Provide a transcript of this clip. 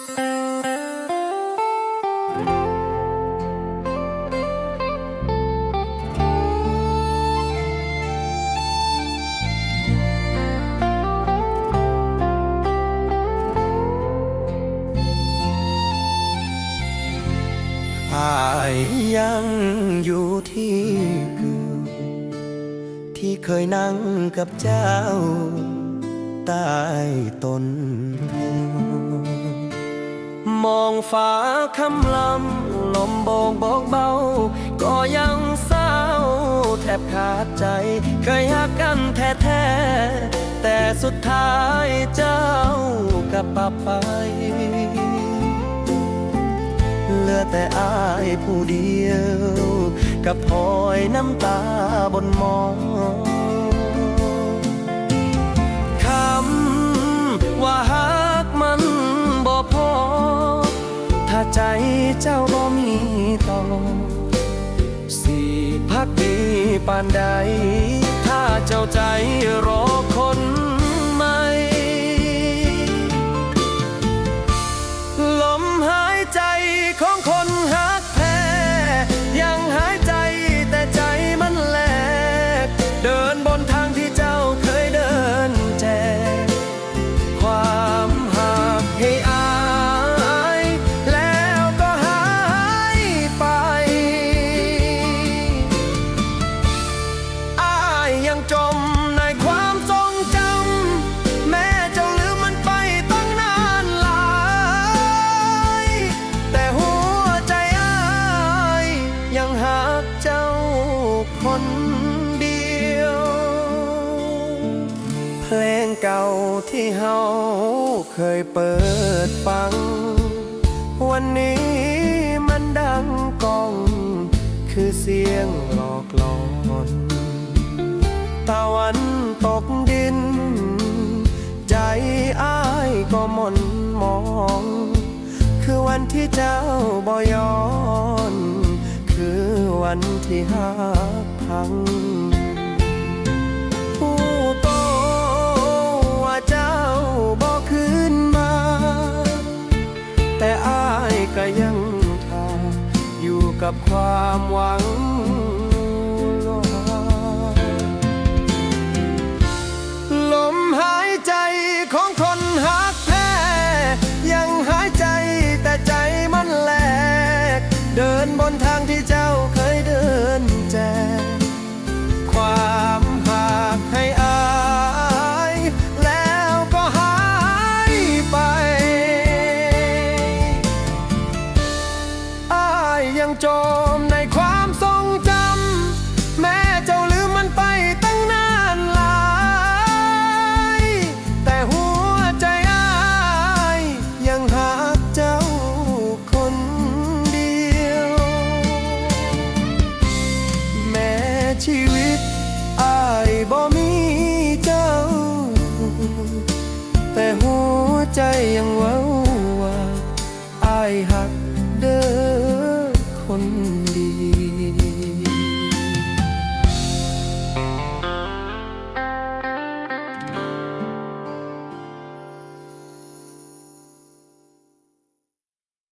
อายยังอยู่ที่เก่าที่เคยนั่งกับเจ้าใต้ต้นโพ มองฟ้าคำลำลมโบกบอกเบา ก็ยังเศร้าแทบขาดใจ เคยหักกันแท้ๆ แต่สุดท้ายเจ้ากับปับไป เหลือแต่อายผู้เดียว กับพอยน้ำตาบนมอน ใจเจ้าบ่มีต่อสิพักดีปานใด ถ้าเจ้าใจรอน เก่าที่เฮาเคยเปิดฟัง วันนี้มันดังก้อง คือเสียงหลอกหลอนตะวันตกดิน ใจอ้ายก็มนมอง คือวันที่เจ้าบอย้อน คือวันที่หักพัง กับความหวังลมหายใจของคนหาา คน